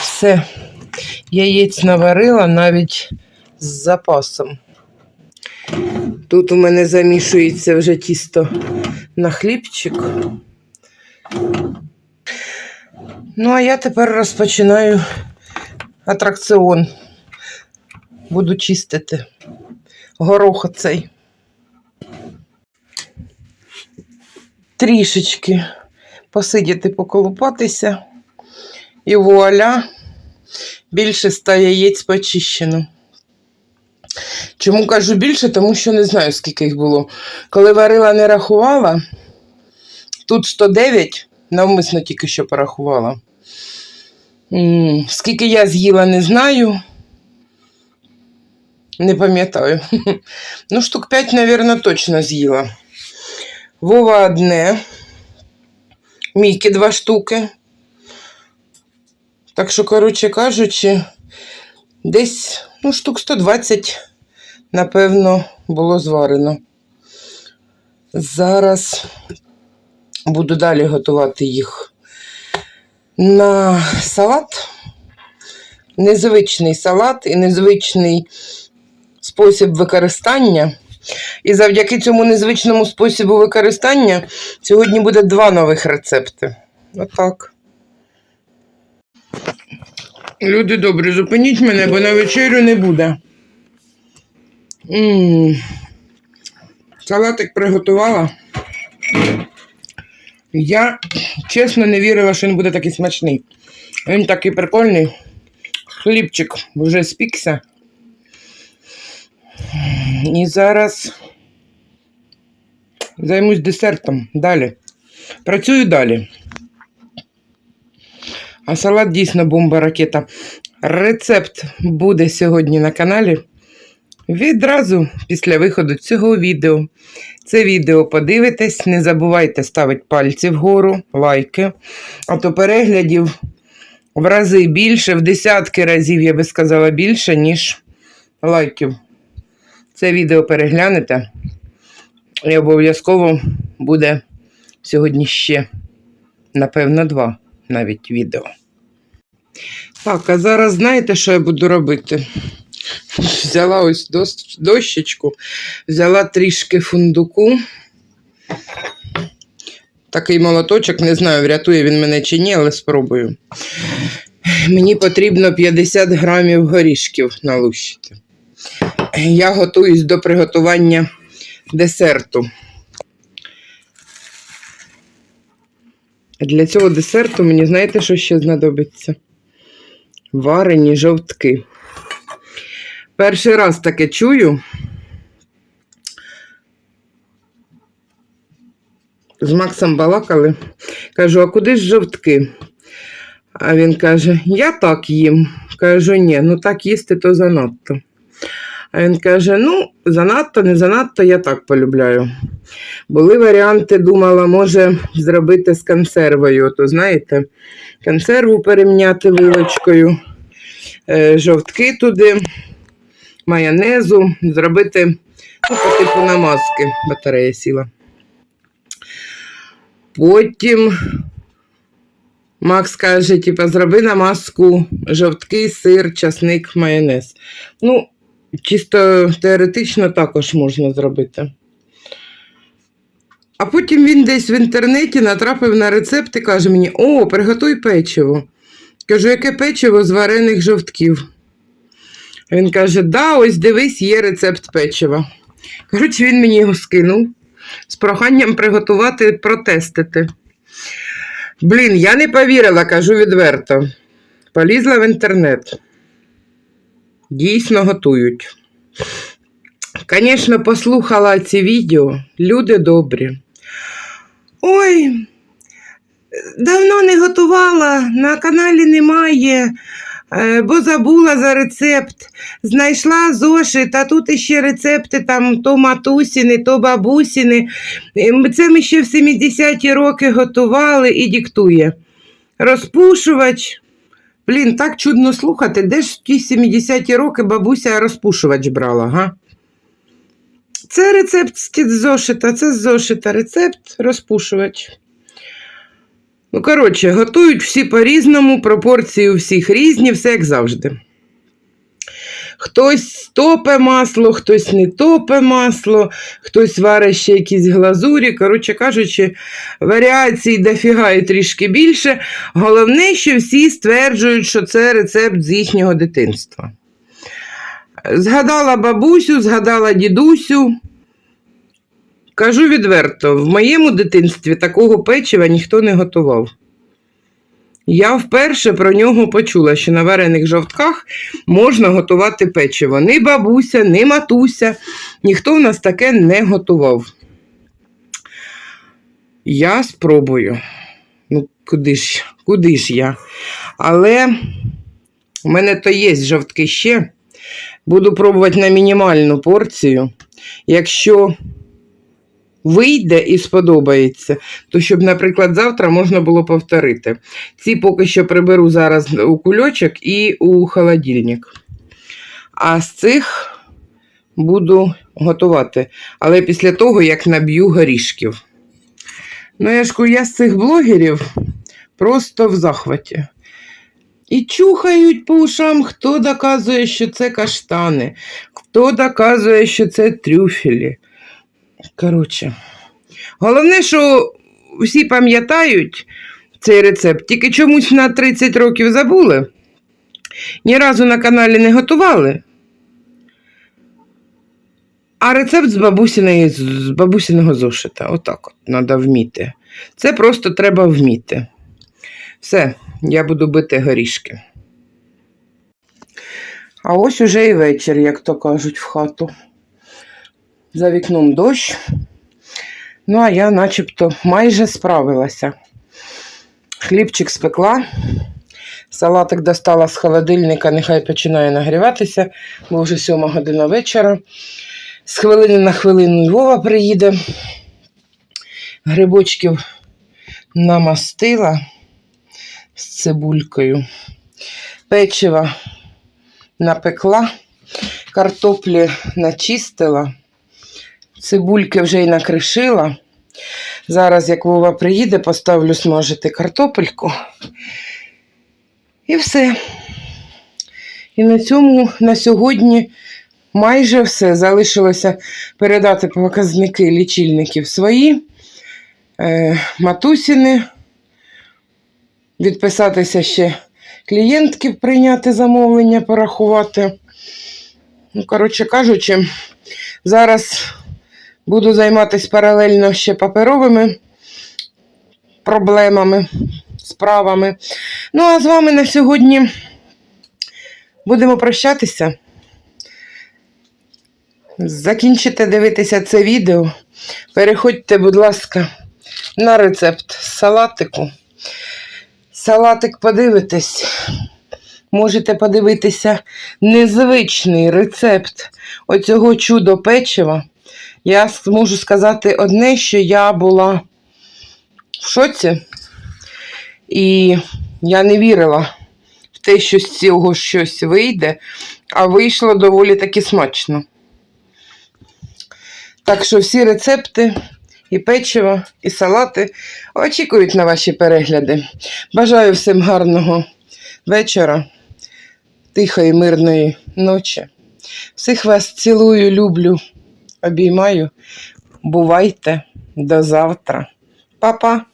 Все, яєць наварила навіть з запасом. Тут у мене замішується вже тісто на хлібчик. Ну, а я тепер розпочинаю атракціон. Буду чистити горох оцей. Трішечки посидіти, поколупатися. І вуаля, більше ста яєць почищено. Чому кажу більше? Тому що не знаю, скільки їх було. Коли варила, не рахувала. Тут 109, навмисно тільки що порахувала. Скільки я з'їла, не знаю. Не пам'ятаю. Ну, штук 5, мабуть, точно з'їла. Вова одне. Міки два штуки. Так що, коротше кажучи, десь ну, штук 120, напевно, було зварено. Зараз буду далі готувати їх на салат. Незвичний салат і незвичний спосіб використання. І завдяки цьому незвичному способу використання сьогодні буде два нових рецепти. Отак. Люди добрі, зупиніть мене, бо на вечерю не буде. М. Салатик приготувала. Я чесно не вірила, що він буде такий смачний. Він такий прикольний. Хлібчик вже спікся. І зараз займусь десертом. Далі. Працюю далі. А салат дійсно бомба ракета. Рецепт буде сьогодні на каналі. Відразу після виходу цього відео. Це відео подивитесь. Не забувайте ставити пальці вгору, лайки. А то переглядів в рази більше, в десятки разів, я би сказала, більше, ніж лайків. Це відео переглянете. І обов'язково буде сьогодні ще, напевно, два навіть відео. Так, а зараз знаєте, що я буду робити? Взяла ось дощечку, взяла трішки фундуку. Такий молоточок, не знаю, врятує він мене чи ні, але спробую. Мені потрібно 50 грамів горішків налущити. Я готуюсь до приготування десерту. Для цього десерту мені знаєте, що ще знадобиться? Варені жовтки. Перший раз таке чую. З Максом балакали. Кажу, а куди ж жовтки? А він каже: Я так їм. Кажу, ні, ну так їсти то занадто. А він каже: ну, занадто, не занадто, я так полюбляю. Були варіанти, думала, може зробити з консервою. То знаєте, консерву перемняти вилочкою, е, жовтки туди, майонезу, зробити ну, по типу намазки. Батарея сіла. Потім Макс каже, типа, зроби намазку жовтки, сир, часник, майонез. Ну, чисто теоретично також можна зробити. А потім він десь в інтернеті натрапив на рецепт і каже мені: О, приготуй печиво. Кажу, яке печиво з варених жовтків? Він каже: Да, ось дивись, є рецепт печива. Коротше, він мені його скинув з проханням приготувати, протестити. Блін, я не повірила, кажу відверто. Полізла в інтернет. Дійсно готують. Звісно, послухала ці відео. Люди добрі. Ой, давно не готувала, на каналі немає, бо забула за рецепт. Знайшла зошит, а тут іще рецепти там то матусіни, то бабусіни. Ем, Це ми ще в 70-ті роки готували і диктує. Розпушувач, Блін, так чудно слухати, де ж в ті 70-ті роки бабуся розпушувач брала, га? Це рецепт з зошита, це з зошита, рецепт розпушувач. Ну, коротше, готують всі по-різному, пропорції у всіх різні, все як завжди. Хтось топе масло, хтось не топе масло, хтось варить ще якісь глазурі. Коротше кажучи, варіацій дофіга і трішки більше. Головне, що всі стверджують, що це рецепт з їхнього дитинства. Згадала бабусю, згадала дідусю. Кажу відверто, в моєму дитинстві такого печива ніхто не готував. Я вперше про нього почула, що на варених жовтках можна готувати печиво. Ні бабуся, ні матуся, ніхто в нас таке не готував. Я спробую. Ну, куди ж, куди ж я? Але у мене то є жовтки ще. Буду пробувати на мінімальну порцію. Якщо вийде і сподобається, то щоб, наприклад, завтра можна було повторити. Ці поки що приберу зараз у кульочок і у холодильник. А з цих буду готувати. Але після того, як наб'ю горішків. Ну, я ж я з цих блогерів просто в захваті. І чухають по ушам, хто доказує, що це каштани, хто доказує, що це трюфелі. Коротше, головне, що всі пам'ятають цей рецепт, тільки чомусь на 30 років забули. Ні разу на каналі не готували. А рецепт з бабусиної, з бабусиного зошита. Отак от треба вміти. Це просто треба вміти. Все, я буду бити горішки. А ось уже і вечір, як то кажуть, в хату. За вікном дощ. Ну, а я начебто майже справилася. Хлібчик спекла, салатик достала з холодильника, нехай починає нагріватися, бо вже сьома година вечора. З хвилини на хвилину Львова приїде. Грибочків намастила з цибулькою. Печива напекла, картоплі начистила, цибульки вже й накришила. Зараз, як Вова приїде, поставлю смажити картопельку. І все. І на цьому на сьогодні майже все. Залишилося передати показники лічильників свої, е, матусіни, відписатися ще клієнтки, прийняти замовлення, порахувати. Ну, коротше кажучи, зараз буду займатися паралельно ще паперовими проблемами, справами. Ну, а з вами на сьогодні будемо прощатися. Закінчите дивитися це відео. Переходьте, будь ласка, на рецепт салатику. Салатик подивитесь. Можете подивитися незвичний рецепт оцього чудо печива. Я можу сказати одне, що я була в шоці, і я не вірила в те, що з цього щось вийде, а вийшло доволі таки смачно. Так що всі рецепти, і печиво, і салати очікують на ваші перегляди. Бажаю всім гарного вечора, тихої, мирної ночі. Всіх вас цілую, люблю, обіймаю. Бувайте до завтра. Па-па!